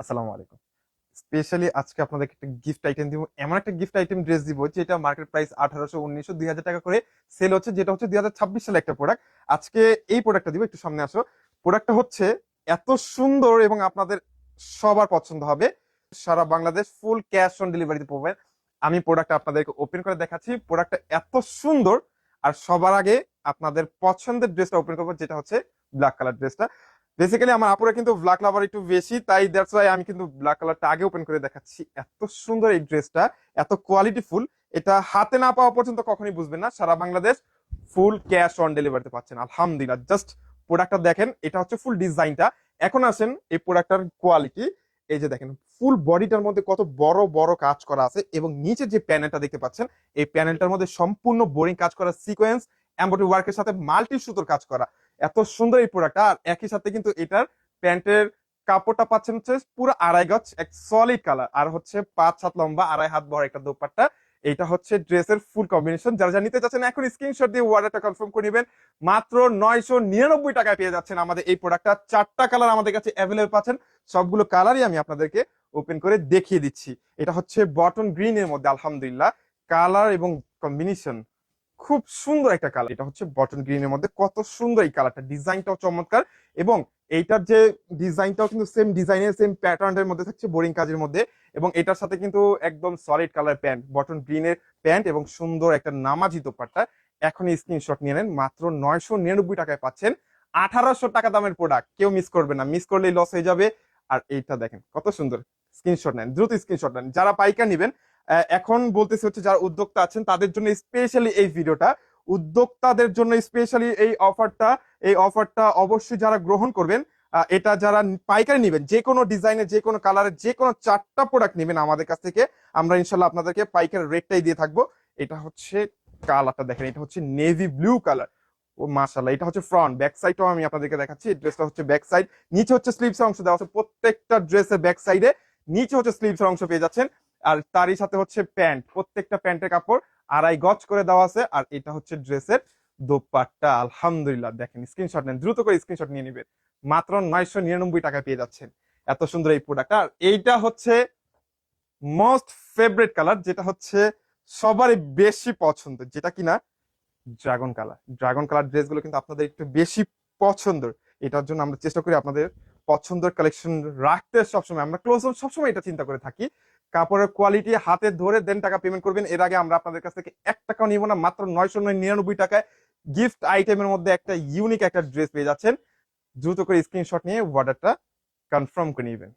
আসসালামু আলাইকুম। স্পেশালি আজকে আপনাদেরকে একটা গিফট আইটেম দিব। এমন একটা গিফট আইটেম ড্রেস দিব যেটা মার্কেট প্রাইস আঠারোশো, উনিশশো, দুই হাজার টাকা করে সেল হচ্ছে, যেটা হচ্ছে দুই হাজার ছাব্বিশ সালে একটা প্রোডাক্ট আজকে এই প্রোডাক্টটা দিব, একটু সামনে আসো। প্রোডাক্টটা হচ্ছে এত সুন্দর এবং আপনাদের সবার পছন্দ হবে। সারা বাংলাদেশ ফুল ক্যাশ অন ডেলিভারিতে পাবেন। আমি প্রোডাক্টটা আপনাদেরকে ওপেন করে দেখাচ্ছি। প্রোডাক্টটা এত সুন্দর। আর সবার আগে আপনাদের পছন্দের ড্রেসটা ওপেন করব, যেটা হচ্ছে ব্ল্যাক কালার ড্রেসটা বেসিক্যালি আমার আপুরা কিন্তু ব্ল্যাক লাভার একটু বেশি, তাই দ্যাটস ওয়াই আমি কিন্তু ব্ল্যাক কালারটা আগে ওপেন করে দেখাচ্ছি। এত সুন্দর এই ড্রেসটা এত কোয়ালিটিফুল এটা হাতে না পাওয়া পর্যন্ত কখনই বুঝবেন না। সারা বাংলাদেশ ফুল ক্যাশ অন ডেলিভারিতে পাচ্ছেন, আলহামদুলিল্লাহ। জাস্ট প্রোডাক্টটা দেখেন, এটা হচ্ছে ফুল ডিজাইনটা এখন আসেন এই প্রোডাক্টটার কোয়ালিটি এই যে দেখেন ফুল বডিটার মধ্যে কত বড় বড় কাজ করা আছে এবং নিচে যে প্যানেলটা দেখতে পাচ্ছেন, এই প্যানেলটার মধ্যে সম্পূর্ণ বোরিং কাজ করা সিকোয়েন্স এমব্রয়ডারি ওয়ার্কের সাথে মাল্টি সুতোর কাজ করা। এত সুন্দর এই প্রোডাক্ট আর একই সাথে কিন্তু এটার প্যান্টের কাপড়টা পাচ্ছেন হচ্ছে পুরো আড়াই গজ, এক সলিড কালার আর হচ্ছে পাঁচ সাত লম্বা, আড়াই হাত বড় একটা দোপাট্টা। এটা হচ্ছে ড্রেসের ফুল কম্বিনেশন যারা যারা নিতে চাচ্ছেন এখন স্ক্রিনশট দিয়ে অর্ডারটা কনফার্ম করে নেবেন। মাত্র নয়শো নিরানব্বই টাকায় পেয়ে যাচ্ছেন আমাদের এই প্রোডাক্টটা চারটা কালার আমাদের কাছে অ্যাভেলেবল পাচ্ছেন। সবগুলো কালারই আমি আপনাদেরকে ওপেন করে দেখিয়ে দিচ্ছি। এটা হচ্ছে বটন গ্রিন এর মধ্যে, আলহামদুলিল্লাহ। কালার এবং কম্বিনেশন খুব সুন্দর একটা কালার এটা হচ্ছে বটন গ্রিনের মধ্যে কত সুন্দর এই কালারটা ডিজাইনটাও চমৎকার এবং এইটার যে ডিজাইনটাও কিন্তু সেম ডিজাইনের সেম প্যাটার্নের মধ্যে থাকছে বোরিং কাজের মধ্যে এবং এটার সাথে কিন্তু একদম সলিড কালার প্যান্ট বটন গ্রিনের প্যান্ট এবং সুন্দর একটা নামাজি দোপাট্টা। এখনই স্ক্রিনশট নিয়ে নেন, মাত্র নয়শো নিরানব্বই টাকায় পাচ্ছেন। আঠারোশো টাকা দামের প্রোডাক্ট কেউ মিস করবে না। মিস করলেই লস হয়ে যাবে। আর এইটা দেখেন কত সুন্দর স্ক্রিনশট নেন, দ্রুত স্ক্রিনশট নেন। যারা পাইকার নেবেন এখন বলতেছি হচ্ছে যারা উদ্যোক্তা আছেন, তাদের জন্য স্পেশালি এই ভিডিওটা উদ্যোক্তাদের জন্য স্পেশালি এই অফারটা এই অফারটা অবশ্যই যারা গ্রহণ করবেন এটা যারা পাইকারি নেবেন, যে কোনো ডিজাইনের যে কোনো কালারের যে কোনো চারটা প্রোডাক্ট নেবেন আমাদের কাছ থেকে, আমরা ইনশাল্লাহ আপনাদেরকে পাইকারি রেটটাই দিয়ে থাকব। এটা হচ্ছে কালারটা দেখেন, এটা হচ্ছে নেভি ব্লু কালার ও মাশাল্লাহ এটা হচ্ছে ফ্রন্ট ব্যাক সাইডটাও আমি আপনাদেরকে দেখাচ্ছি ড্রেসটা হচ্ছে ব্যাক সাইড নিচে হচ্ছে স্লিভস অংশ দেওয়া আছে, প্রত্যেকটা ড্রেসের ব্যাক সাইডে নিচে হচ্ছে স্লিভস অংশ পেয়ে যাচ্ছেন। আর তারই সাথে হচ্ছে প্যান্ট, প্রত্যেকটা প্যান্টের কাপড় আড়াই গজ করে দেওয়া আছে, আর এটা হচ্ছে ড্রেসের দোপাট্টা। আলহামদুলিল্লাহ, দেখেন স্ক্রিনশট নেন, দ্রুত করে স্ক্রিনশট নিয়ে নেবেন। মাত্র নয়শো নিরানব্বই টাকা পেয়ে যাচ্ছেন। এত সুন্দর এই প্রোডাক্ট আর এইটা হচ্ছে মোস্ট ফেভারিট কালার যেটা হচ্ছে সবারই বেশি পছন্দ, যেটা কিনা ড্রাগন কালার ড্রাগন কালার ড্রেসগুলো কিন্তু আপনাদের একটু বেশি পছন্দের। এটার জন্য আমরা চেষ্টা করি আপনাদের পছন্দের কালেকশন রাখতে সবসময়। আমরা ক্লোজ সবসময় এটা চিন্তা করে থাকি। কাপড়ের কোয়ালিটি হাতে ধরে দেন টাকা পেমেন্ট করবেন। এর আগে আমরা আপনাদের কাছ থেকে এক টাকাও নিব না, মাত্র নয়শো নিরানব্বই টাকায় গিফট আইটেমের মধ্যে একটা ইউনিক একটা ড্রেস পেয়ে যাচ্ছেন। দ্রুত করে স্ক্রিনশট নিয়ে অর্ডারটা কনফার্ম করে নেবেন।